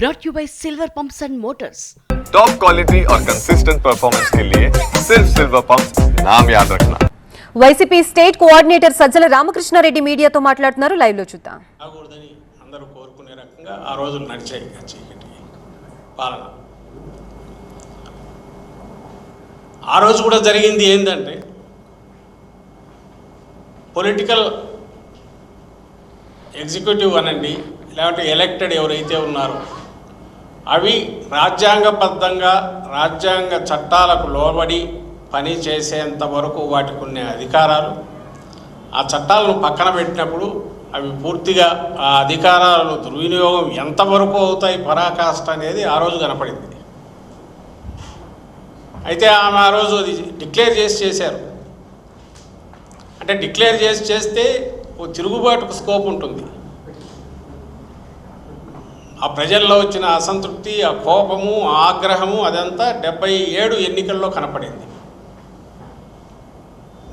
brought you by Silver Pumps and Motors. Top quality और consistent performance के लिए सिर्फ सिल्वर पंप नाम याद रखना YCP state coordinator Sajjala Ramakrishna Reddy మీడియాతో మాట్లాడుతున్నారు లైవ్ లో చూద్దాం రాకూడదని అందరూ కోరుకునే రకంగా ఆ రోజులు నడిచాయి ఆ చీకటి పాలన ఆ రోజు కూడా జరిగింది ఏంటంటే పొలిటికల్ ఎగ్జిక్యూటివ్ అనండి లేకపోతే ఎలక్టెడ్ ఎవరైతే ఉన్నారో అవి రాజ్యాంగబద్ధంగా రాజ్యాంగ చట్టాలకు లోబడి పని చేసేంత వరకు వాటికి ఉన్న అధికారాలు. ఆ చట్టాలను పక్కన పెట్టినప్పుడు అవి పూర్తిగా ఆ అధికారాలను దుర్వినియోగం ఎంతవరకు అవుతాయి పరాకాష్ట అనేది ఆ రోజు కనపడింది. అయితే ఆమె ఆ రోజు అది డిక్లేర్ చేసి చేశారు. అంటే డిక్లేర్ చేసి చేస్తే ఓ తిరుగుబాటుకు స్కోప్ ఉంటుంది. ఆ ప్రజల్లో వచ్చిన అసంతృప్తి ఆ కోపము ఆగ్రహము అదంతా డెబ్బై ఏడు ఎన్నికల్లో కనపడింది.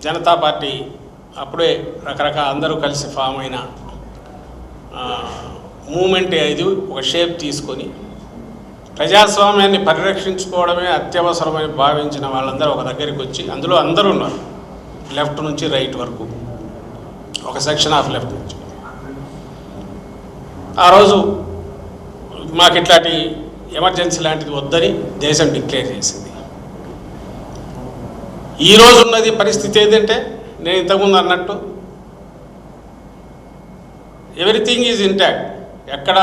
జనతా పార్టీ అప్పుడే రకరకాల అందరూ కలిసి ఫామ్ అయిన మూమెంట్ ఇది ఒక షేప్ తీసుకొని ప్రజాస్వామ్యాన్ని పరిరక్షించుకోవడమే అత్యవసరమని భావించిన వాళ్ళందరూ ఒక దగ్గరికి వచ్చి అందులో అందరూ ఉన్నారు. లెఫ్ట్ నుంచి రైట్ వరకు. ఒక సెక్షన్ ఆఫ్ లెఫ్ట్ నుంచి. ఆ రోజు మాకు ఇట్లాంటి ఎమర్జెన్సీ లాంటిది వద్దని దేశం డిక్లేర్ చేసింది. ఈరోజు ఉన్నది పరిస్థితి ఏంటంటే నేను ఇంతకుముందు అన్నట్టు ఎవ్రీథింగ్ ఈజ్ ఇంటాక్ట్ ఎక్కడ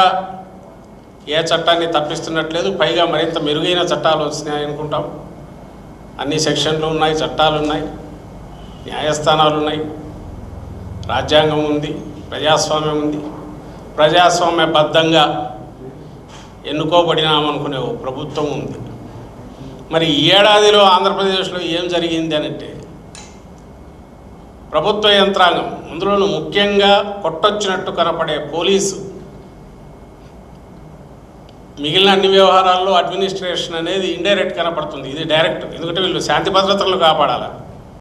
ఏ చట్టాన్ని తప్పిస్తున్నట్లేదు పైగా మరింత మెరుగైన చట్టాలు వచ్చినాయి అనుకుంటాం. అన్ని సెక్షన్లు ఉన్నాయి చట్టాలు ఉన్నాయి న్యాయస్థానాలు ఉన్నాయి. రాజ్యాంగం ఉంది ప్రజాస్వామ్యం ఉంది. ప్రజాస్వామ్యబద్ధంగా ఎన్నుకోబడినామనుకునే ఓ ప్రభుత్వం ఉంది. మరి ఈ ఏడాదిలో ఆంధ్రప్రదేశ్లో ఏం జరిగింది అనంటే ప్రభుత్వ యంత్రాంగం అందులోనూ ముఖ్యంగా కొట్టొచ్చినట్టు కనపడే పోలీసు మిగిలిన అన్ని వ్యవహారాల్లో అడ్మినిస్ట్రేషన్ అనేది ఇండైరెక్ట్ కనపడుతుంది. ఇది డైరెక్ట్ ఎందుకంటే వీళ్ళు శాంతి భద్రతలు కాపాడాలి?